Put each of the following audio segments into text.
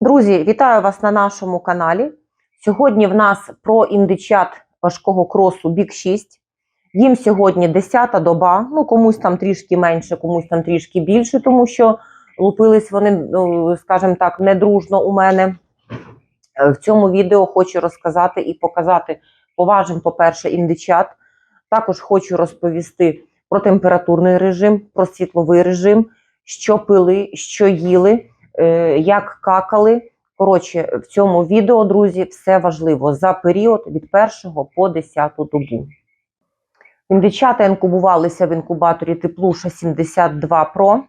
Друзі, вітаю вас на нашому каналі. Сьогодні в нас про індичат важкого кросу Бік 6. Їм сьогодні 10-та доба, ну комусь там трішки менше, комусь там трішки більше, тому що лупились вони, ну, скажімо так, недружно у мене. Е, В цьому відео хочу розказати і показати поважим, по-перше, індичат. Також хочу розповісти про температурний режим, про світловий режим, що пили, що їли як какали. Коротше, в цьому відео, друзі, все важливо за період від 1 по 10 добу. Індичата інкубувалися в інкубаторі Теплуша 72 Pro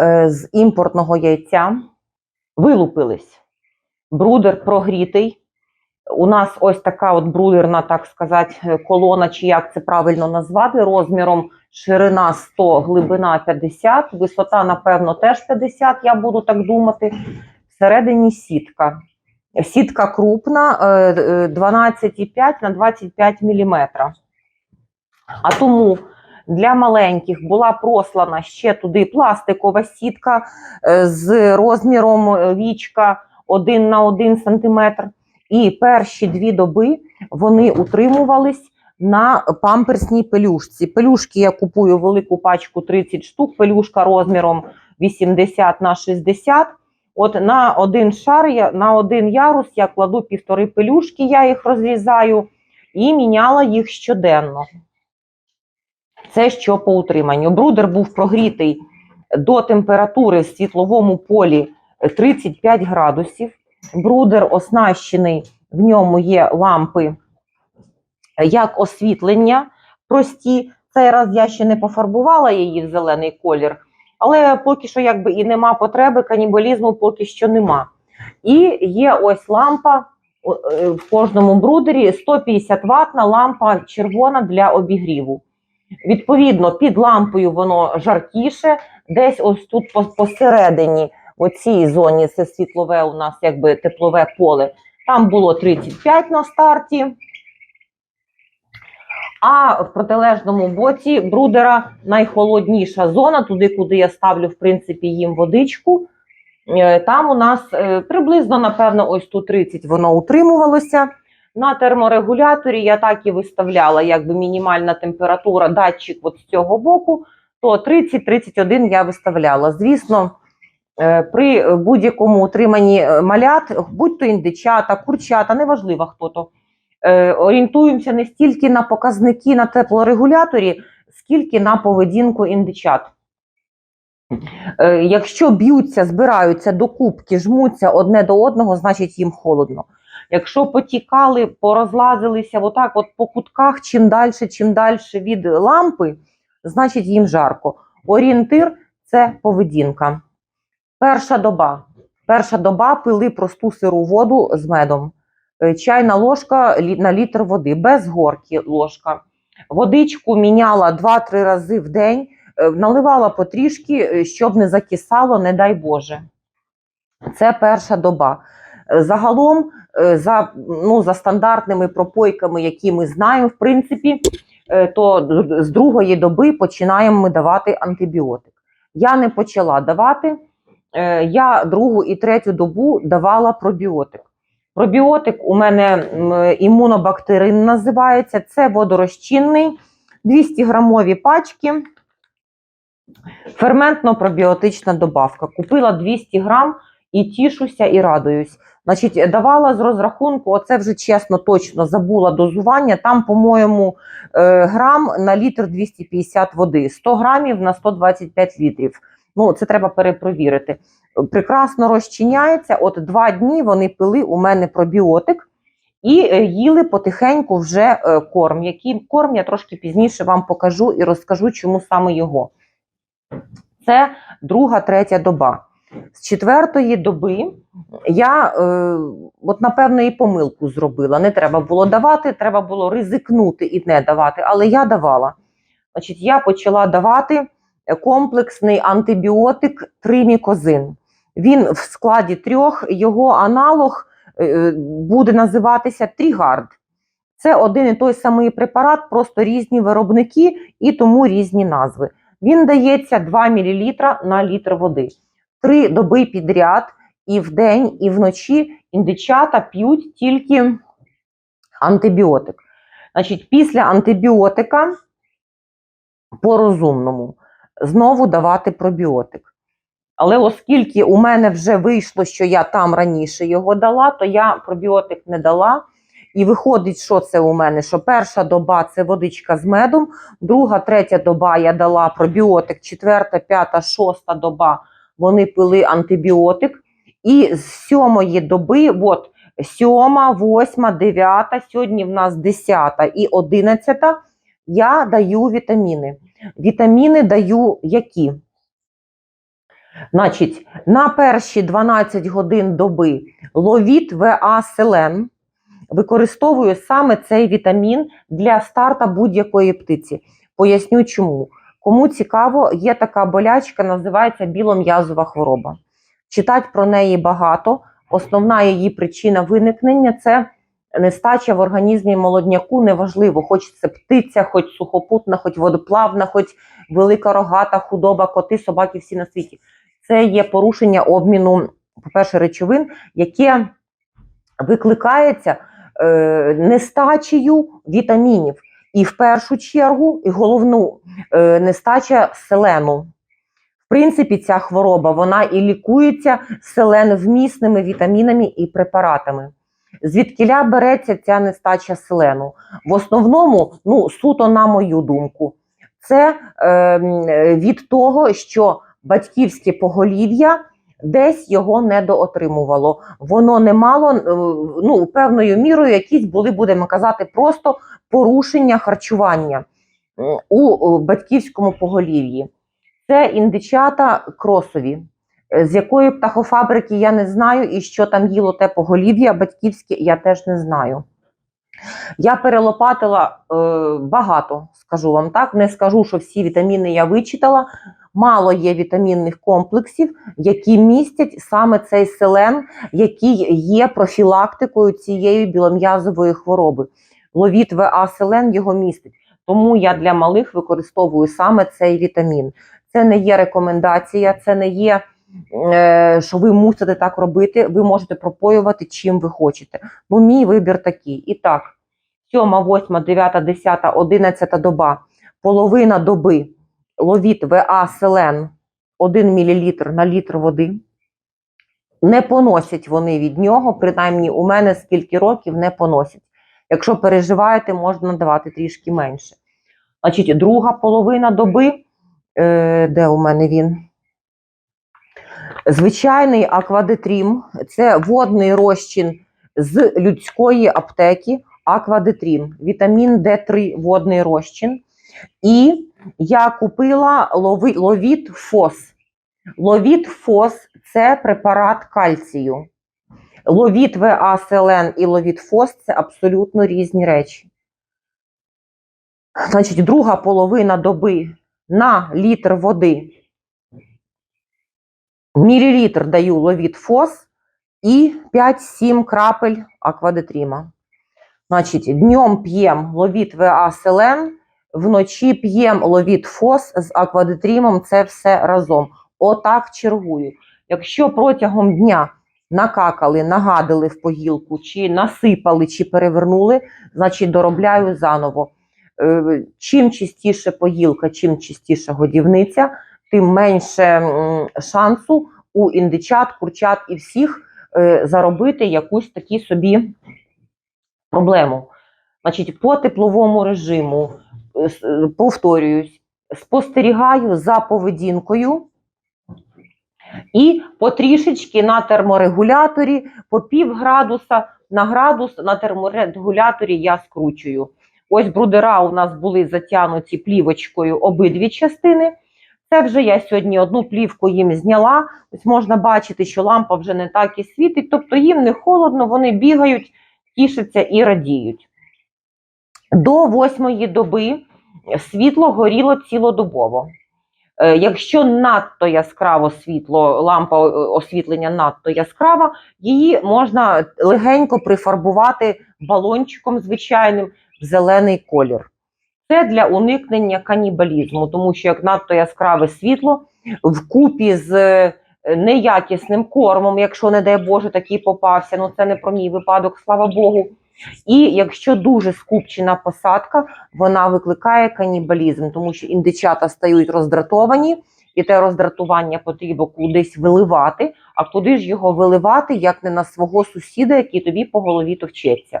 е, з імпортного яйця. Вилупились. Брудер прогрітий. У нас ось така от брудерна, так сказати, е, колона, чи як це правильно назвати, розміром ширина 100, глибина 50, висота, напевно, теж 50, я буду так думати. Всередині сітка. Сітка крупна, е, е, 12,5 на 25 мм. А тому для маленьких була прослана ще туди пластикова сітка е, з розміром е, вічка 1 на 1 см. І перші дві доби вони утримувались на памперсній пелюшці. Пелюшки я купую велику пачку 30 штук, пелюшка розміром 80 на 60. От на один шар, на один ярус я кладу півтори пелюшки, я їх розрізаю і міняла їх щоденно. Це що по утриманню. Брудер був прогрітий до температури в світловому полі 35 градусів. Брудер оснащений, в ньому є лампи як освітлення прості. Цей раз я ще не пофарбувала її в зелений колір, але поки що якби і нема потреби, канібалізму поки що нема. І є ось лампа е, в кожному брудері 150 ватна лампа червона для обігріву. Відповідно, під лампою воно жаркіше, десь ось тут посередині, у цій зоні, це світлове у нас якби теплове поле. Там було 35 на старті. А в протилежному боці брудера найхолодніша зона, туди, куди я ставлю, в принципі, їм водичку. Е, Там у нас е, приблизно, напевно, ось тут 30 воно утримувалося. На терморегуляторі я так і виставляла, якби мінімальна температура, датчик от з цього боку, то 30-31 я виставляла. Звісно, при будь-якому утриманні е, малят, будь-то індичата, курчата, неважливо хто то, е, орієнтуємося не стільки на показники на теплорегуляторі, скільки на поведінку індичат. Е, Якщо б'ються, збираються до кубки, жмуться одне до одного, значить їм холодно. Якщо потікали, порозлазилися отак от по кутках, чим далі, чим далі від лампи, значить їм жарко. Орієнтир це поведінка. Перша доба. Перша доба пили просту сиру воду з медом. Е, Чайна ложка на літр води, без горки ложка. Водичку міняла 2-3 рази в день, е, наливала потрішки, е, щоб не закисало, не дай Боже. Це перша доба. Загалом, за, ну, за стандартними пропойками, які ми знаємо, в принципі, то з другої доби починаємо ми давати антибіотик. Я не почала давати. Е, Я другу і третю добу давала пробіотик. Пробіотик у мене імунобактерин називається. Це водорозчинний, 200 грамові пачки. Ферментно-пробіотична добавка. Купила 200 грам і тішуся і радуюсь. Значить, давала з розрахунку, оце вже чесно, точно забула дозування. Там, по-моєму, е, грам на літр 250 води, 100 грамів на 125 літрів. Ну, це треба перепровірити. Прекрасно розчиняється. От два дні вони пили у мене пробіотик і е, їли потихеньку вже е, корм. Який корм я трошки пізніше вам покажу і розкажу, чому саме його. Це друга, третя доба. З четвертої доби я, е, от напевно, і помилку зробила. Не треба було давати, треба було ризикнути і не давати, але я давала. Значить, я почала давати комплексний антибіотик тримікозин. Він в складі трьох, його аналог е, буде називатися Трігард. Це один і той самий препарат, просто різні виробники і тому різні назви. Він дається 2 мл на літр води. Три доби підряд і вдень, і вночі індичата п'ють тільки антибіотик. Значить, після антибіотика по розумному знову давати пробіотик. Але оскільки у мене вже вийшло, що я там раніше його дала, то я пробіотик не дала. І виходить, що це у мене? Що перша доба це водичка з медом, друга, третя доба я дала пробіотик, четверта, п'ята, шоста доба вони пили антибіотик. І з сьомої доби, от сьома, восьма, дев'ята, сьогодні в нас десята і одинадцята, я даю вітаміни. Вітаміни даю які? Значить, на перші 12 годин доби ловіт ВА селен. Використовую саме цей вітамін для старта будь-якої птиці. Поясню чому. Кому цікаво, є така болячка, називається білом'язова хвороба. Читать про неї багато. Основна її причина виникнення це нестача в організмі молодняку, неважливо, хоч це птиця, хоч сухопутна, хоч водоплавна, хоч велика рогата, худоба, коти, собаки, всі на світі. Це є порушення обміну, по-перше, речовин, яке викликається е, нестачею вітамінів. І в першу чергу, і головну е, нестача селену. В принципі, ця хвороба вона і лікується селеновмісними вітамінами і препаратами. Звідкиля береться ця нестача селену? В основному, ну суто на мою думку, це е, від того, що батьківське поголів'я десь його недоотримувало. Воно не мало е, ну, певною мірою, якісь були, будемо казати, просто порушення харчування у батьківському поголів'ї. Це індичата кросові. Е, З якої птахофабрики я не знаю, і що там їло те поголів'я батьківське, я теж не знаю. Я перелопатила е, багато, скажу вам так. Не скажу, що всі вітаміни я вичитала. Мало є вітамінних комплексів, які містять саме цей селен, який є профілактикою цієї білом'язової хвороби. Ловіт ВА селен його містить. Тому я для малих використовую саме цей вітамін. Це не є рекомендація, це не є, що ви мусите так робити. Ви можете пропоювати чим ви хочете. Ну, мій вибір такий. І так, 7, 8, 9, 10, 11 доба, половина доби ловіт ВА селен 1 мл на літр води. Не поносять вони від нього, принаймні у мене скільки років не поносять. Якщо переживаєте, можна надавати трішки менше. Значить, друга половина доби, е, де у мене він? Звичайний аквадетрім це водний розчин з людської аптеки. Аквадетрім, вітамін Д3 водний розчин. І я купила ловіт ФОС. Ловіт ФОС це препарат кальцію. Ловіт ВА селен і ловіт ФОС це абсолютно різні речі. Значить, друга половина доби на літр води. Мілілітр даю ловіт ФОС і 5-7 крапель аквадетріма. Значить, днем п'ємо ловіт ВА селен, вночі п'ємо ловіт ФОС з аквадетрімом, це все разом. Отак чергую. Якщо протягом дня накакали, нагадили в погілку, чи насипали, чи перевернули, значить доробляю заново. Е, Чим чистіше погілка, чим чистіша годівниця, тим менше шансу у індичат, курчат і всіх е, заробити якусь такі собі проблему. Значить, по тепловому режиму, е, е, повторююсь, спостерігаю за поведінкою і потрішечки на терморегуляторі по пів градуса на градус на терморегуляторі я скручую. Ось брудера у нас були затягнуті плівочкою обидві частини. Це вже я сьогодні одну плівку їм зняла. Ось можна бачити, що лампа вже не так і світить, тобто їм не холодно, вони бігають, тішаться і радіють. До восьмої доби світло горіло цілодобово. Е, Якщо надто яскраво світло, лампа е, освітлення надто яскрава, її можна легенько прифарбувати балончиком звичайним в зелений колір. Це для уникнення канібалізму, тому що як надто яскраве світло вкупі з е, неякісним кормом, якщо, не дай Боже, такий попався. Ну це не про мій випадок, слава Богу. І якщо дуже скупчена посадка, вона викликає канібалізм, тому що індичата стають роздратовані, і те роздратування потрібно кудись виливати. А куди ж його виливати, як не на свого сусіда, який тобі по голові товчеться?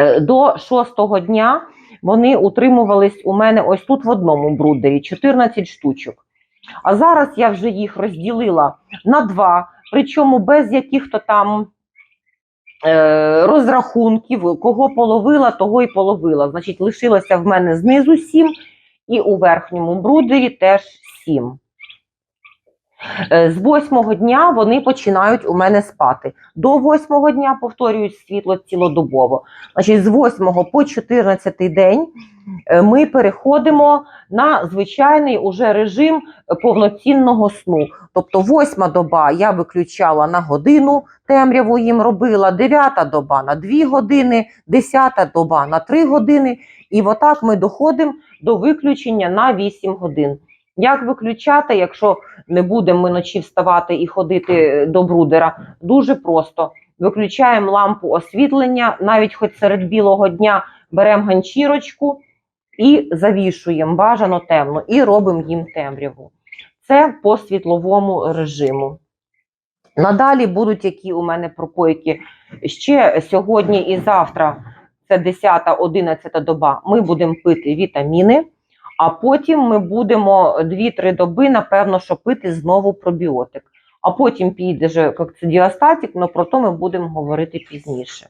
Е, До шостого дня вони утримувались у мене ось тут в одному брудері 14 штучок. А зараз я вже їх розділила на два, причому без яких-то там е, розрахунків, кого половила, того й половила. Значить, лишилося в мене знизу сім, і у верхньому брудері теж сім. Е, З восьмого дня вони починають у мене спати. До восьмого дня повторюють світло цілодобово. Значить, з 8 по 14 день е, ми переходимо на звичайний уже режим повноцінного сну. Тобто, восьма доба я виключала на годину, темряву їм робила, дев'ята доба на 2 години, десята доба на 3 години. І отак ми доходимо до виключення на 8 годин. Як виключати, якщо не будемо ми ночі вставати і ходити е, до брудера? Дуже просто. Виключаємо лампу освітлення, навіть хоч серед білого дня беремо ганчірочку і завішуємо бажано темно, і робимо їм темряву. Це по світловому режиму. Надалі будуть які у мене пропойки. Ще сьогодні і завтра, це 10-11 доба, ми будемо пити вітаміни, а потім ми будемо 2-3 доби, напевно, що пити знову пробіотик. А потім піде же кокцидіостатик, але про то ми будемо говорити пізніше.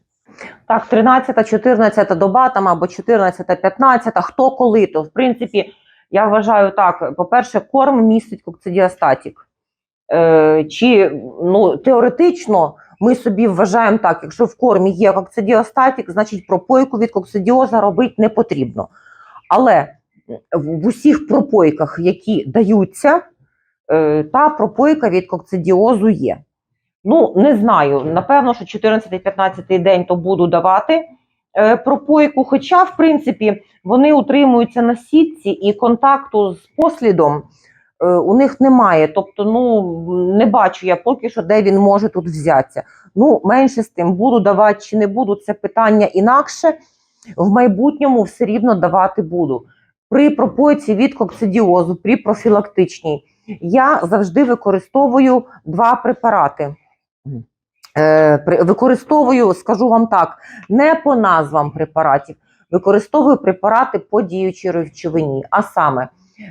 Так, 13-14 доба там або 14-15, хто коли, то в принципі, я вважаю так: по-перше, корм містить кокцидіостатик. Е, чи ну, теоретично ми собі вважаємо так, якщо в кормі є кокцидіостатик, значить пропойку від кокцидіоза робити не потрібно. Але в усіх пропойках, які даються, е, та пропойка від кокцидіозу є. Ну, не знаю. Напевно, що 14-15 день то буду давати е, пропойку. Хоча, в принципі, вони утримуються на сітці і контакту з послідом е, у них немає. Тобто, ну не бачу я поки що, де він може тут взятися. Ну, менше з тим, буду давати чи не буду, це питання інакше. В майбутньому все рівно давати буду. При пропойці від кокцидіозу, при профілактичній, я завжди використовую два препарати. Е, використовую, скажу вам так, не по назвам препаратів, використовую препарати по діючій речовині. А саме,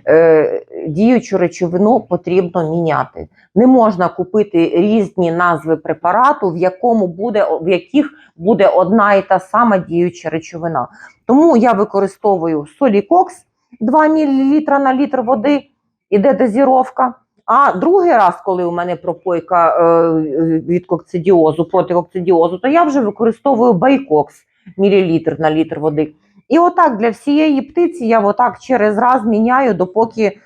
е, діючу речовину потрібно міняти. Не можна купити різні назви препарату, в якому буде в яких буде одна і та сама діюча речовина. Тому я використовую солікокс 2 мл на літр води, іде дозіровка. А другий раз, коли у мене пропойка е, від кокцидіозу, проти кокцидіозу, то я вже використовую байкокс мілілітр на літр води. І отак для всієї птиці я отак через раз міняю, допоки,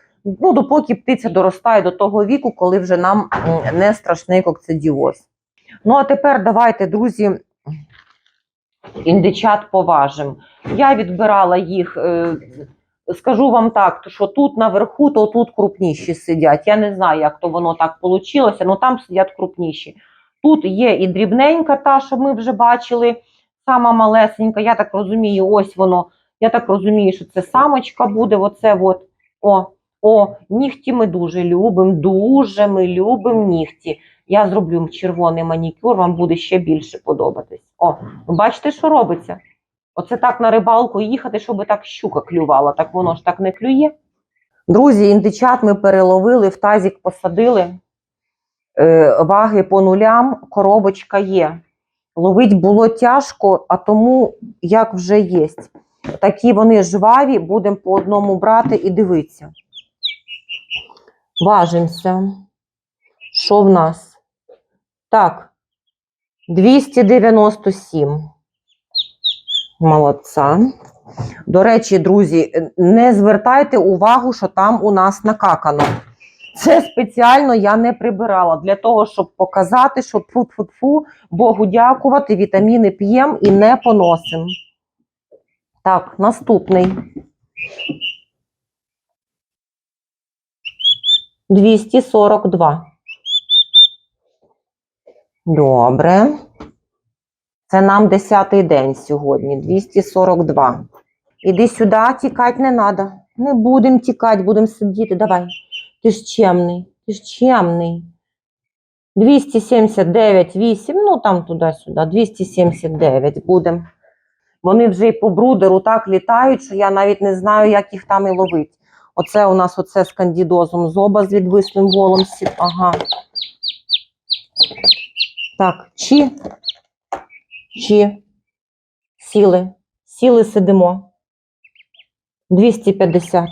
ну, допоки птиця доростає до того віку, коли вже нам не страшний кокцидіоз. Ну а тепер давайте, друзі, індичат поважимо. Я відбирала їх. Скажу вам так, що тут наверху, то тут крупніші сидять. Я не знаю, як то воно так вийшло, але там сидять крупніші. Тут є і дрібненька та, що ми вже бачили, сама малесенька. Я так розумію, ось воно. Я так розумію, що це самочка буде. Оце от. О, о, нігті ми дуже любимо. Дуже ми любимо нігті. Я зроблю червоний манікюр, вам буде ще більше подобатись. О, бачите, що робиться? Оце так на рибалку їхати, щоб так щука клювала, так воно ж так не клює. Друзі, індичат ми переловили, в тазік посадили. Е, ваги по нулям, коробочка є. Ловить було тяжко, а тому як вже є. Такі вони жваві, будемо по одному брати і дивитися. Важимося. Що в нас? Так, 297. Молодця. До речі, друзі, не звертайте увагу, що там у нас накакано. Це спеціально я не прибирала для того, щоб показати, що тфу-тфу-тфу, Богу дякувати, вітаміни п'ємо і не поносимо. Так, наступний. 242. Добре. Це нам 10-й день сьогодні, 242. Іди сюди, тікати не треба. Не будемо тікати, будемо сидіти. Давай. Ти ж чемний, ти ж чемний. 279, 8, ну там туди-сюди, 279 будемо. Вони вже і по брудеру так літають, що я навіть не знаю, як їх там і ловити. Оце у нас оце з кандідозом зоба з відвислим волом. Ага. Так, чи, чи, сіли, сіли, сидимо. 250.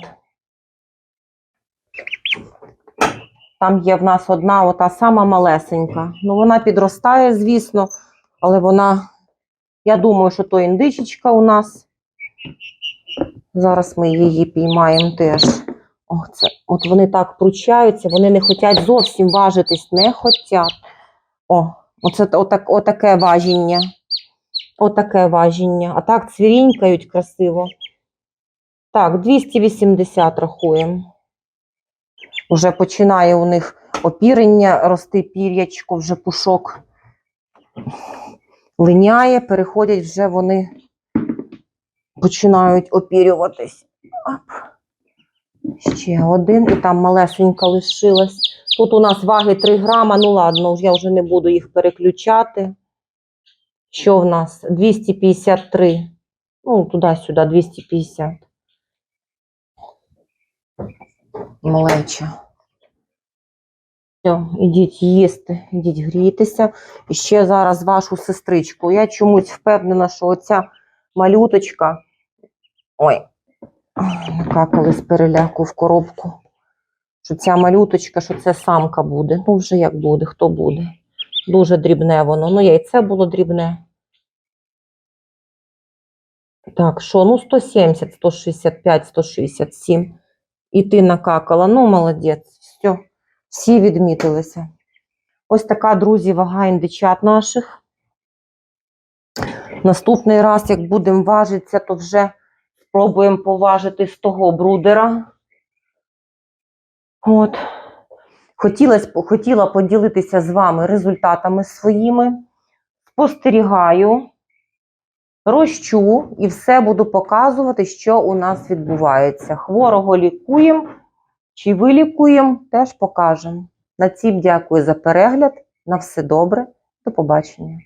Там є в нас одна, ота сама малесенька. Ну, вона підростає, звісно, але вона, я думаю, що то індичечка у нас. Зараз ми її піймаємо теж. О, це, от вони так пручаються, вони не хочуть зовсім важитись, не хочуть. О, оце отак, отаке важіння. Отаке важіння. А так цвірінькають красиво. Так, 280 рахуємо. Уже починає у них опірення рости пір'ячко, вже пушок линяє, переходять вже вони починають опірюватись. Оп. Ще один, і там малесенька лишилась. Тут у нас ваги 3 грама, ну ладно, я вже не буду їх переключати. Що в нас? 253. Ну, туди-сюди, 250. Малеча. Все, ідіть їсти, ідіть грійтеся. І ще зараз вашу сестричку. Я чомусь впевнена, що оця малюточка. Ой, накакали з переляку в коробку. Що ця малюточка, що це самка буде. Ну, вже як буде, хто буде. Дуже дрібне воно. Ну, яйце було дрібне. Так, що? Ну, 170, 165, 167. І ти накакала. Ну, молодець. Все, всі відмітилися. Ось така, друзі, вага індичат наших. Наступний раз, як будемо важитися, то вже спробуємо поважити з того брудера. От. Хотілось, хотіла поділитися з вами результатами своїми. Спостерігаю, розчу і все буду показувати, що у нас відбувається. Хворого лікуємо чи вилікуємо, теж покажемо. На цім дякую за перегляд. На все добре. До побачення.